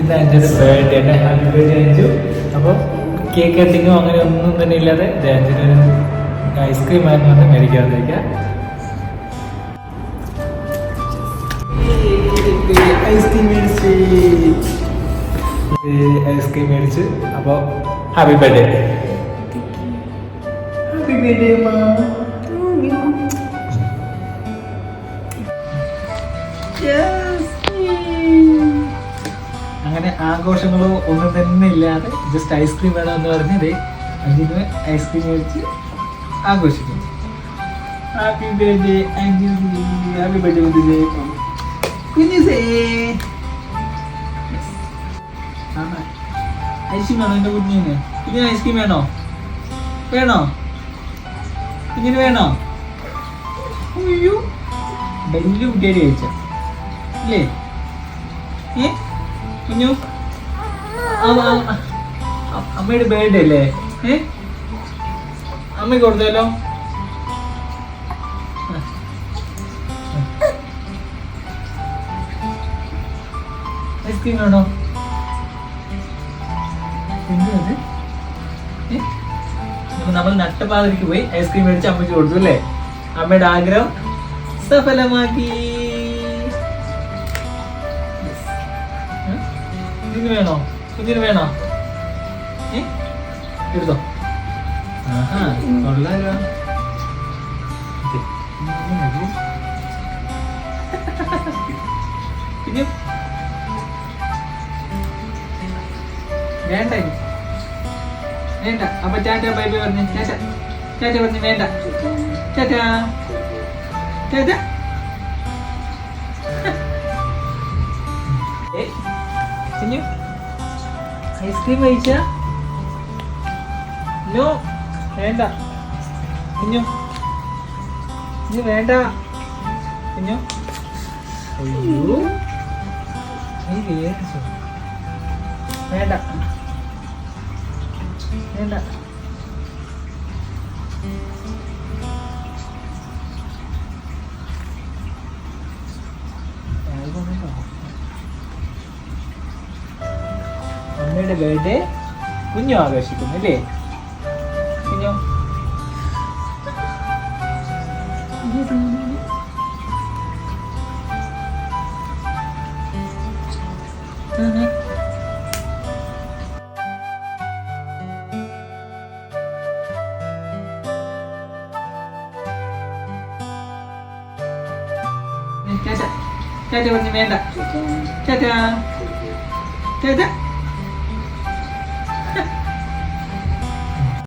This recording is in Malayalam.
ഇത് അഞ്ചൊരു ബർത്ത്ഡേ എന്റെ ഹാപ്പി ബർത്ത്ഡേ അഞ്ചു. അപ്പോൾ കേക്ക് കട്ടിങ്ങോ അങ്ങനെ ഒന്നും തന്നെ ഇല്ലാതെ ഇത് അഞ്ചിനൊരു ഐസ്ക്രീം ആയിരുന്നു വന്ന് മേടിക്കാതിരിക്കാം ഐസ്ക്രീം മേടിച്ച്. ഐസ്ക്രീം മേടിച്ച്. അപ്പോൾ ഹാപ്പി ബർത്ത്ഡേ ഹാപ്പി ബർത്ത്ഡേ മാ ആഘോഷങ്ങളോ ഒന്നും തന്നെ ഇല്ലാതെ ജസ്റ്റ് ഐസ്ക്രീം വേണമെന്ന് പറഞ്ഞത് അഞ്ചിന് ഐസ്ക്രീം കഴിച്ച് ആഘോഷിക്കുന്നു. Happy birthday Anju happy birthday മുതലേ കുഞ്ഞുസേ ഐസ്ക്രീം വേണോ? എന്റെ കുഞ്ഞിന്. കുഞ്ഞിന് ഐസ്ക്രീം വേണോ? വേണോ? കുഞ്ഞിന് വേണോ? അയ്യോ. വലിയ കുട്ടിയായിട്ട് കഴിച്ച. ഇല്ലേ? ഏ? കുഞ്ഞു? അമ്മയുടെ ബേർഡേ അല്ലേ? ഏ? അമ്മയ്ക്ക് കൊടുത്തല്ലോ ഐസ്ക്രീം വേണോ? എന്ത് നമ്മൾ നട്ടപാതിരിക്ക് പോയി ഐസ്ക്രീം മേടിച്ച് അമ്മയ്ക്ക് കൊടുത്തു അല്ലേ? അമ്മയുടെ ആഗ്രഹം സഫലമാക്കി. കുഞ്ഞിന് വേണോ? ഇതിന് വേണോ? എടുത്തോ. കുഞ്ഞു വേണ്ട. വേണ്ട. അപ്പൊ ചാറ്റ ബൈ ബൈ പറഞ്ഞു. ചാറ്റ ചാറ്റ പറഞ്ഞു വേണ്ട. ചാറ്റ ടാറ്റ. ഐസ്ക്രീം കഴിച്ച? നോ വേണ്ട. കുഞ്ഞു. ഇനി വേണ്ട. കുഞ്ഞു. അയ്യോ. നീ വേദിച്ചോ വേണ്ട. വേണ്ട. അമ്മയുടെ ബർത്ത്ഡേ കുഞ്ഞു ആഘോഷിക്കുന്നു അല്ലേ? കുഞ്ഞു. ടാറ്റ ടാറ്റ പറഞ്ഞു വേണ്ട. ടാറ്റ ടാറ്റ